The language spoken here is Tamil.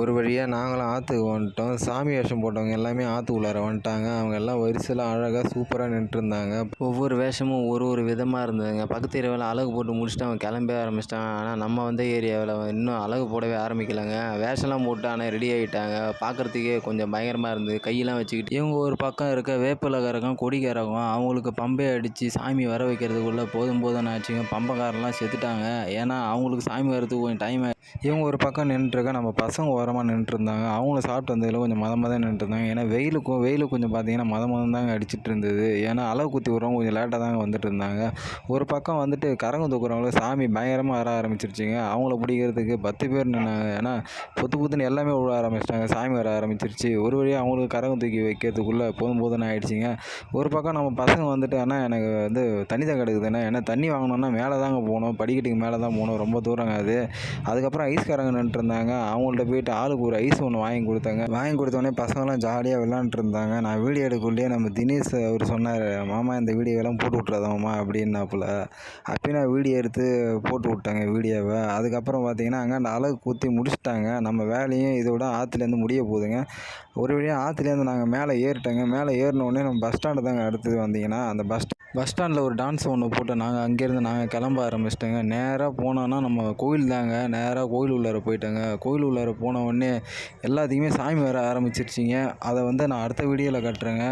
ஒரு வழியாக நாங்களும் ஆற்றுக்கு வந்துட்டோம். சாமி வேஷம் போட்டவங்க எல்லாமே ஆற்றுக்குள்ளார வந்துட்டாங்க. அவங்க எல்லாம் வரிசையில் அழகாக சூப்பராக நின்றுருந்தாங்க ஒவ்வொரு வேஷமும் ஒரு ஒரு விதமாக இருந்ததுங்க. பக்கத்து ஏரியாவில் அழகு போட்டு முடிச்சுட்டு அவங்க கிளம்ப ஆரம்பிச்சிட்டாங்க ஆனால் நம்ம வந்த ஏரியாவில் இன்னும் அழகு போடவே ஆரம்பிக்கலைங்க. வேஷம்லாம் போட்டு ஆனால் ரெடி ஆகிட்டாங்க பார்க்குறதுக்கே கொஞ்சம் பயங்கரமாக இருந்தது. கையெல்லாம் வச்சுக்கிட்டு இவங்க ஒரு பக்கம் இருக்க வேப்பில கரகம் கொடி கரகம் அவங்களுக்கு பம்பை அடித்து சாமி வர வைக்கிறதுக்குள்ளே போதும் போதும்னு ஆச்சுங்க. பம்பக்காரெல்லாம் செத்துட்டாங்க. ஏன்னா அவங்களுக்கு சாமி வரதுக்கு கொஞ்சம் டைம் இவங்க ஒரு பக்கம் நின்றுருக்க நம்ம பசங்க ஓரமாக நின்றுருந்தாங்க அவங்கள சாப்பிட்டு வந்ததில் கொஞ்சம் மத மதம் நின்றுருந்தாங்க ஏன்னா வெயிலுக்கும் வெயிலுக்கு கொஞ்சம் பார்த்தீங்கன்னா மத மதம் தாங்க அடிச்சிட்டு இருந்தது ஏன்னா அளவு குத்தி விட்றவங்க கொஞ்சம் லேட்டாக தாங்க வந்துட்டு இருந்தாங்க ஒரு பக்கம் வந்துட்டு கரகம் தூக்குறவங்கள சாமி பயங்கரமாக வர ஆரம்பிச்சிருச்சுங்க. அவங்கள பிடிக்கிறதுக்கு பத்து பேர் நின்னாங்க. ஏன்னா புத்து புத்துன்னு எல்லாமே விழ ஆரம்பிச்சிட்டாங்க. சாமி வர ஆரம்பிச்சிருச்சு. ஒரு வழியாக அவங்களுக்கு கரகம் தூக்கி வைக்கிறதுக்குள்ளே போதும் போதும்னு ஆகிடுச்சிங்க ஒரு பக்கம் நம்ம பசங்க வந்துட்டு ஆனால் எனக்கு வந்து தண்ணி தான் கிடக்குதுண்ணே ஏன்னா தண்ணி வாங்கணுன்னா மேலே தாங்க போகணும். படிக்கட்டுக்கு மேலே தான் போகணும். ரொம்ப தூரங்க அது. அதுக்கப்புறம் ஐஸ்காரங்க நின்றுருந்தாங்க அவங்கள்ட்ட போயிட்டு ஆளுக்கு ஒரு ஐஸ் ஒன்று வாங்கி கொடுத்தாங்க. வாங்கி கொடுத்தோடனே பசங்களாம் ஜாலியாக விளாண்டுட்டு இருந்தாங்க. நான் வீடியோ எடுக்கக்குள்ளேயே நம்ம தினேஷ் அவர் சொன்னார் மாமா இந்த வீடியோவெல்லாம் போட்டு விட்றாத அப்படின்னாப்புல. அப்பயும் நான் வீடியோ எடுத்து போட்டு விட்டேங்க வீடியோவை அதுக்கப்புறம் பார்த்தீங்கன்னா அங்கே அந்த அழகு குத்தி முடிச்சிட்டாங்க. நம்ம வேலையும் இதோட ஆற்றுலேருந்து முடிய போகுதுங்க. ஒரு வழியாக ஆற்றுலேருந்து நாங்கள் மேலே ஏறிட்டாங்க. மேலே ஏறினோடனே நம்ம பஸ் ஸ்டாண்டு தாங்க அடுத்தது வந்தீங்கன்னா அந்த பஸ் பஸ் ஸ்டாண்டில் ஒரு டான்ஸ் ஒன்று போட்டு நாங்கள் அங்கேருந்து நாங்கள் கிளம்ப ஆரம்பிச்சிட்டோங்க. நேராக போனோன்னா நம்ம கோயில் தாங்க. நேராக கோயில் உள்ளார போயிட்டோங்க. கோயில் உள்ளார போன உடனே எல்லாத்தையுமே சாமி வர ஆரம்பிச்சிருச்சிங்க. அதை வந்து நான் அடுத்த வீடியோவில் காட்டுறேங்க.